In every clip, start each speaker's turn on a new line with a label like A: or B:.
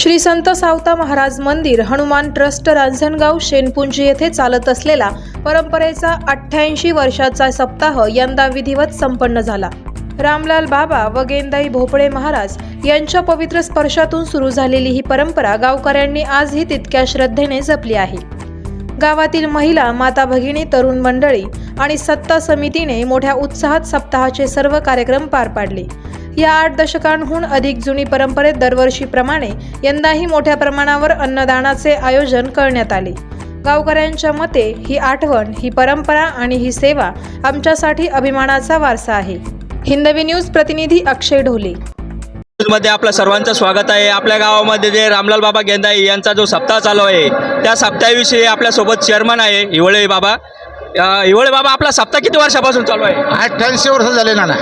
A: श्री संत सावता महाराज मंदिर हनुमान ट्रस्ट रांझणगाव शेनपुंजी येथे चालत असलेला परंपरेचा अठ्ठ्याऐंशी वर्षाचा सप्ताह यंदा विधिवत संपन्न झाला. रामलाल बाबा व गेंदाई भोपळे महाराज यांच्या पवित्र स्पर्शातून सुरू झालेली ही परंपरा गावकऱ्यांनी आजही तितक्या श्रद्धेने जपली आहे. गावातील महिला माता भगिनी तरुण मंडळी आणि सत्ता समितीने मोठ्या उत्साहात सप्ताहाचे सर्व कार्यक्रम पार पाडले. या आठ दशकांहून अधिक जुनी परंपरेत दरवर्षीप्रमाणे यंदाही मोठ्या प्रमाणावर अन्नदानाचे आयोजन करण्यात आले. गावकऱ्यांच्या मते ही आठवण ही परंपरा आणि ही सेवा आमच्यासाठी अभिमानाचा वारसा आहे. हिंदवी न्यूज प्रतिनिधी अक्षय ढोले.
B: मध्ये आपलं सर्वांचं स्वागत आहे. आपल्या गावामध्ये जे रामलाल बाबा गेंदाई यांचा जो सप्ताह चालू आहे त्या सप्ताहाविषयी आपल्यासोबत चेअरमन आहे हिवळे बाबा. हिवळे बाबा आपला सप्ताह किती वर्षापासून चालू आहे?
C: अठ्ठ्याऐंशी वर्ष झाले नाना.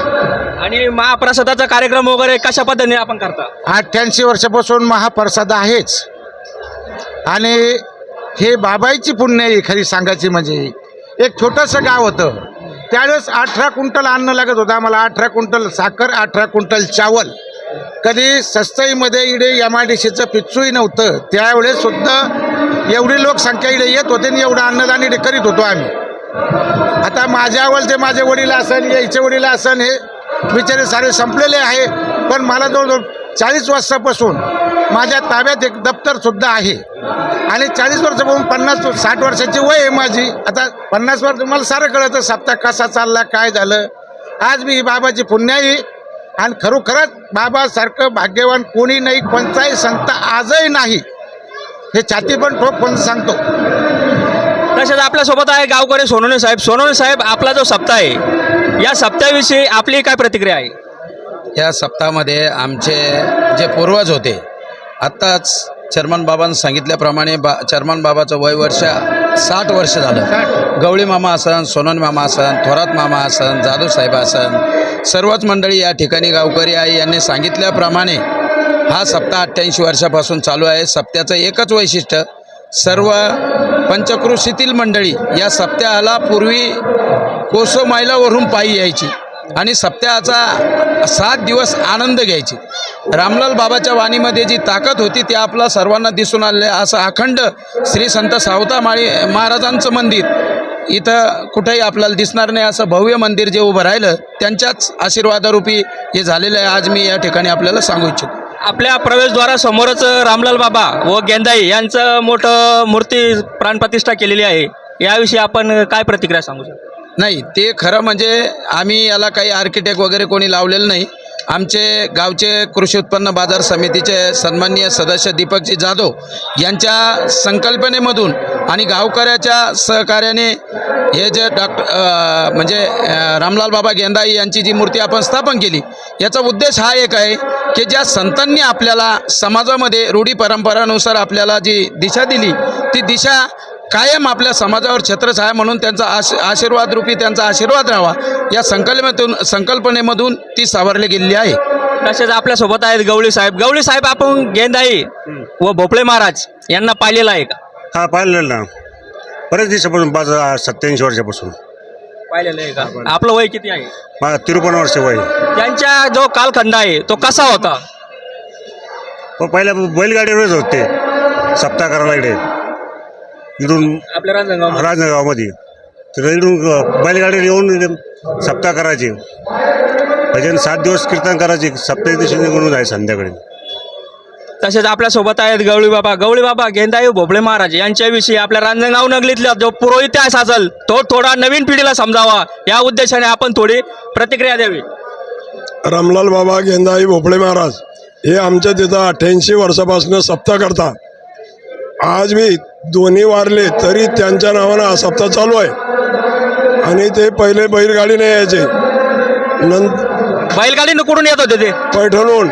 B: आणि महाप्रसादाचा कार्यक्रम वगैरे कशा पद्धतीने आपण करता?
C: अठ्ठ्याऐंशी वर्षापासून महाप्रसाद आहेच. आणि हे बाबाईची पुण्य आहे खरी सांगायची म्हणजे. एक छोटंसं गाव होतं. त्यावेळेस अठरा क्विंटल अन्न लागत होतं आम्हाला. अठरा क्विंटल साखर अठरा क्विंटल चावल. कधी सस्ताईमध्ये इडे एम आय डी सीचं पिच्चूही नव्हतं. त्यावेळेस सुद्धा एवढी लोकसंख्या इडे येत होते आणि एवढं अन्नदान इडे करीत होतो आम्ही. आता माझ्या ते माझे वडील असन याचे वडील असन हे बिचारे सारे संपलेले आहे. पण मला जवळजवळ चाळीस वर्षापासून माझ्या ताब्यात एक दप्तरसुद्धा आहे. आणि चाळीस वर्षापासून पन्नास साठ वर्षाची वय आहे माझी. आता पन्नास वर्ष मला सारं कळतं सप्ताह कसा चालला काय झालं? आज मी ही बाबाची पुण्याई आणि खरोखरच बाबासारखं भाग्यवान कोणी नाही कोणताही संत आजही नाही. हे छाती पण ठोक पण सांगतो.
B: तसेच आपल्यासोबत आहे गावकरी सोनवणे साहेब. सोनवणे साहेब आपला जो सप्ताह आहे या सप्ताहाविषयी आपली काय प्रतिक्रिया आहे?
D: या सप्ताहामध्ये आमचे जे पूर्वज होते आत्ताच चर्मन बाबांनी सांगितल्याप्रमाणे बा चर्मन बाबाचं वय वर्ष साठ वर्ष झालं. गवळी मामा असन सोनन मामा असन थोरात मामा असन जाधव साहेब असन सर्वच मंडळी या ठिकाणी गावकरी आहे यांनी सांगितल्याप्रमाणे हा सप्ताह अठ्ठ्याऐंशी वर्षापासून चालू आहे. सप्त्याचं एकच वैशिष्ट्य सर्व पंचक्रोशीतील मंडळी या सप्त्याहाला पूर्वी कोसोमायलावरून पायी यायची आणि सप्ताहाचा सात दिवस आनंद घ्यायची. रामलाल बाबाच्या वाणीमध्ये जी ताकद होती ती आपला सर्वांना दिसून आले. असं अखंड श्री संत सावता माळी महाराजांचं मंदिर इथं कुठेही आपल्याला दिसणार नाही. असं भव्य मंदिर जे उभं राहिलं त्यांच्याच आशीर्वादारूपी हे झालेलं आहे. आज मी या ठिकाणी आपल्याला सांगू इच्छितो.
B: आपल्या प्रवेशद्वारासमोरच रामलाल बाबा व गेंदाई यांचं मोठं मूर्ती प्राणप्रतिष्ठा केलेली आहे. याविषयी आपण काय प्रतिक्रिया सांगू शकतो?
D: नाही ते खरं म्हणजे आम्ही याला काही आर्किटेक्ट वगैरे कोणी लावलेलं नाही. आमचे गावचे कृषी उत्पन्न बाजार समितीचे सन्माननीय सदस्य दीपकजी जाधव यांच्या संकल्पनेमधून आणि गावकऱ्याच्या सहकार्याने हे जे डॉक्टर म्हणजे रामलाल बाबा गेंदाई यांची जी मूर्ती आपण स्थापन केली याचा उद्देश हा एक आहे की ज्या संतांनी आपल्याला समाजामध्ये रूढी परंपरानुसार आपल्याला जी दिशा दिली ती दिशा कायम आपल्या समाजावर छत्रछाया म्हणून त्यांचा आश आशीर्वाद रूपी त्यांचा आशीर्वाद राहावा. या संकल्पनेतून संकल्पनेमधून ती सावरली गेलेली आहे.
B: तसेच आपल्यासोबत आहेत गवळी साहेब. गवळी साहेब आपण गेंदाई व भोपळे महाराज यांना पाहिलेलं आहे का?
E: हा पाहिलेलं ना. बरेच दिवसापासून पाच सत्याऐंशी वर्षापासून.
B: पाहिलेलं आहे का? आपलं वय किती आहे?
E: मला तिरुपन्न वर्ष वय.
B: त्यांच्या जो कालखंड आहे तो कसा होता?
E: व पहिल्या बैलगाडीवरच होते. सप्ताह करायला इकडे. इकडून
B: आपल्या
E: राजनगावमध्ये तर इकडून अ, बैलगाडीवर येऊन सप्ताह करायचे. भजन सात दिवस कीर्तन करायचे. सप्ताह दिवशी निघून जायचे संध्याकाळी.
B: तसेच आपल्यासोबत आहेत गवळी बाबा. गवळी बाबा गेंदाई भोपळे महाराज यांच्याविषयी आपल्या रांजणगाव नगलीतला जो पूर्व इतिहास असेल तो थोडा नवीन पिढीला समजावा. या उद्देशाने आपण थोडी प्रतिक्रिया द्यावी.
F: रामलाल बाबा गेंदाई भोपळे महाराज हे आमच्या तिथं अठ्ठ्याऐंशी वर्षापासून सप्ताह करता. आज मी दोन्ही वारले तरी त्यांच्या नावानं हा सप्ताह चालू आहे. आणि ते पहिले बैलगाडीने यायचे. नंतर
B: बैलगाडीनं कुठून येत होते ते?
F: पैठणहून.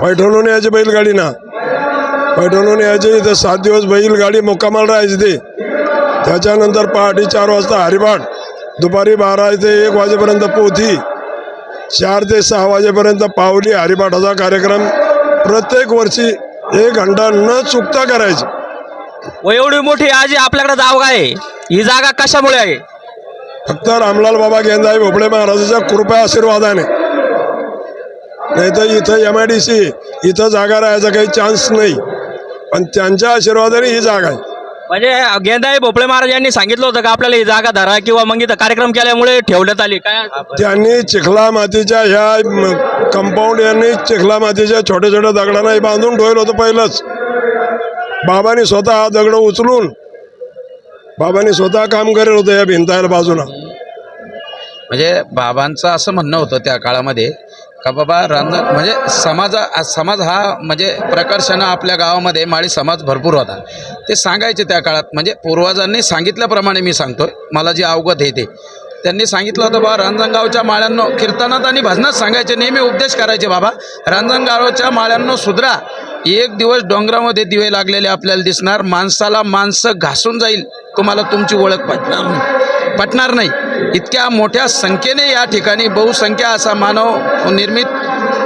F: पैठणहून यायचे बैलगाडीनं. पैठणहून यायचे इथं सात दिवस बैलगाडी मुक्कामाला राहायची ते. त्याच्यानंतर पहाटे चार वाजता हरिपाठ दुपारी बारा ते एक वाजेपर्यंत पोथी चार ते सहा वाजेपर्यंत पावली हरिपाठाचा कार्यक्रम. प्रत्येक वर्षी एक घंटा न चुकता करायची.
B: व एवढी मोठी आज आपल्याकडे जागा आहे ही जागा कशामुळे आहे?
F: फक्त रामलाल बाबा गेंदाई भोपळे महाराजाच्या कृपा आशीर्वादाने. नाही तर इथं एम आय डी सी इथं जागा राहायचा काही चान्स नाही. पण त्यांच्या आशीर्वादाने ही जागा आहे.
B: म्हणजे गेंदाई भोपळे महाराज यांनी सांगितलं होतं का आपल्याला ही जागा धरा किंवा मग इथं कार्यक्रम केल्यामुळे ठेवण्यात आली. काय
F: त्यांनी चिखला मातीच्या ह्या कंपाऊंड यांनी चिखला मातीच्या छोट्या छोट्या दगडांना हे बांधून ठेवलं होतं पहिलंच. बाबांनी स्वतः हा दगड उचलून बाबांनी स्वतः काम करेल होतं या भिंताला बाजूला.
D: म्हणजे बाबांचं असं म्हणणं होतं त्या काळामध्ये का बाबा रांजण म्हणजे समाजा समाज हा म्हणजे प्रकर्षानं आपल्या गावामध्ये माळी समाज भरपूर होता. ते सांगायचे त्या काळात. म्हणजे पूर्वजांनी सांगितल्याप्रमाणे मी सांगतोय. मला जे अवगत आहे ते. त्यांनी सांगितलं होतं बाबा रांजणगावच्या माळ्यांनो कीर्तनात आणि भजनात सांगायचे. नेहमी उपदेश करायचे बाबा. रांजणगावच्या माळ्यांनो सुधरा. एक दिवस डोंगरामध्ये दिवे लागलेले आपल्याला दिसणार. माणसाला माणसं घासून जाईल. तुम्हाला तुमची ओळख पटणार नाही. पटणार नाही. इतक्या मोठ्या संख्येने या ठिकाणी बहुसंख्या असा मानव निर्मित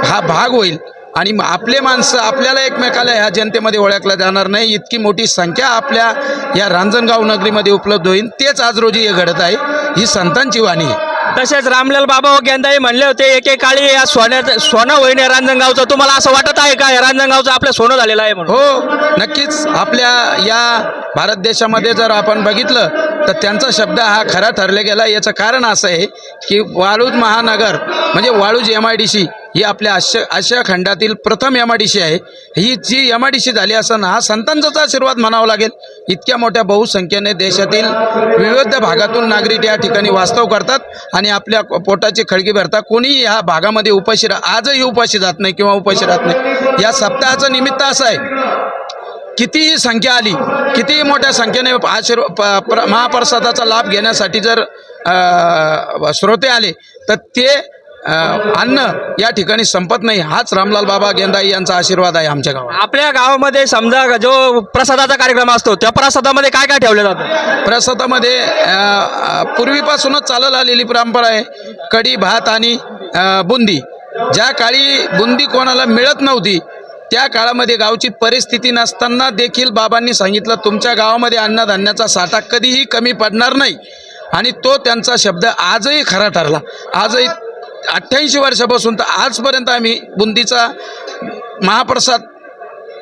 D: हा भाग होईल. आणि आपले माणसं आपल्याला एकमेकाला ह्या जनतेमध्ये ओळखलं जाणार नाही. इतकी मोठी संख्या आपल्या या रांजणगाव नगरीमध्ये उपलब्ध होईल. तेच आज रोजी हे घडत आहे. ही संतांची वाणी आहे.
B: तसेच रामलाल बाबा गेंदाई म्हणले होते एकेकाळी या सोन्यात सोनं होईन रांजणगावचं. तुम्हाला असं वाटत आहे का? या रांजणगावचं आपलं सोनं झालेलं आहे म्हणून.
D: हो नक्कीच. आपल्या या भारत देशामध्ये जर आपण बघितलं तर त्यांचा शब्द हा खरा ठरला गेला याचं कारण असं आहे की वाळूज महानगर म्हणजे Waluj M I D C ही आपल्या आशिया आशिया खंडातील प्रथम एम आय डी सी आहे. ही जी एम आय डी सी झाली असताना हा संतांचाच आशीर्वाद म्हणावा लागेल. इतक्या मोठ्या बहुसंख्येने देशातील विविध भागातून नागरिक या ठिकाणी वास्तव करतात आणि आपल्या पोटाची खळगी भरतात कोणीही ह्या भागामध्ये उपाशी राह आजही उपाशी जात नाही किंवा उपाशी राहत नाही. या सप्ताहाचं निमित्त असं आहे कितीही संख्या आली कितीही मोठ्या संख्येने आशीर्व प प्र महाप्रसादाचा लाभ घेण्यासाठी जर श्रोते आले तर ते अन्न या ठिकाणी संपत नाही. हाच रामलाल बाबा गेंदाई यांचा आशीर्वाद आहे आमच्या गावात.
B: आपल्या गावामध्ये समजा जो प्रसादाचा कार्यक्रम असतो त्या प्रसादामध्ये काय काय ठेवलं जातं?
D: प्रसादामध्ये पूर्वीपासूनच चालत आलेली परंपरा आहे कढी भात आणि बुंदी. ज्या काळी बुंदी कोणाला मिळत नव्हती त्या काळामध्ये गावची परिस्थिती नसताना देखील बाबांनी सांगितलं तुमच्या गावामध्ये अन्नधान्याचा साठा कधीही कमी पडणार नाही. आणि तो त्यांचा शब्द आजही खरा ठरला. आजही अठ्ठ्याऐंशी वर्षापासून तर आजपर्यंत आम्ही बुंदीचा महाप्रसाद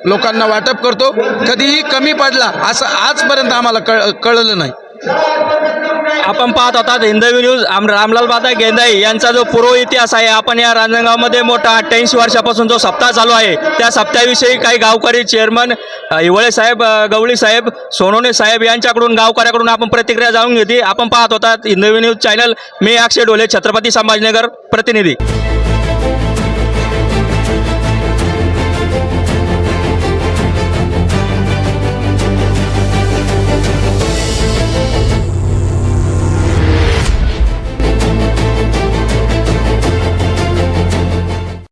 D: लोकांना वाटप करतो. कधीही कमी पडला असं आजपर्यंत आम्हाला कळ कळलं नाही.
B: आपण पाहत होतात हिंदवी न्यूज आम रामलाल बादा गेंदाई यांचा जो पूर्व इतिहास आहे आपण या रांजणगावमध्ये मोठा अठ्ठ्याऐंशी वर्षापासून जो सप्ताह चालू आहे त्या सप्ताहाविषयी काही गावकरी चेअरमन हिवळे साहेब गवळी साहेब सोनोने साहेब यांच्याकडून गावकऱ्याकडून आपण प्रतिक्रिया जाणून घेतली. आपण पाहत होतात हिंदवी न्यूज चॅनल मी अक्षय डोले छत्रपती संभाजीनगर प्रतिनिधी.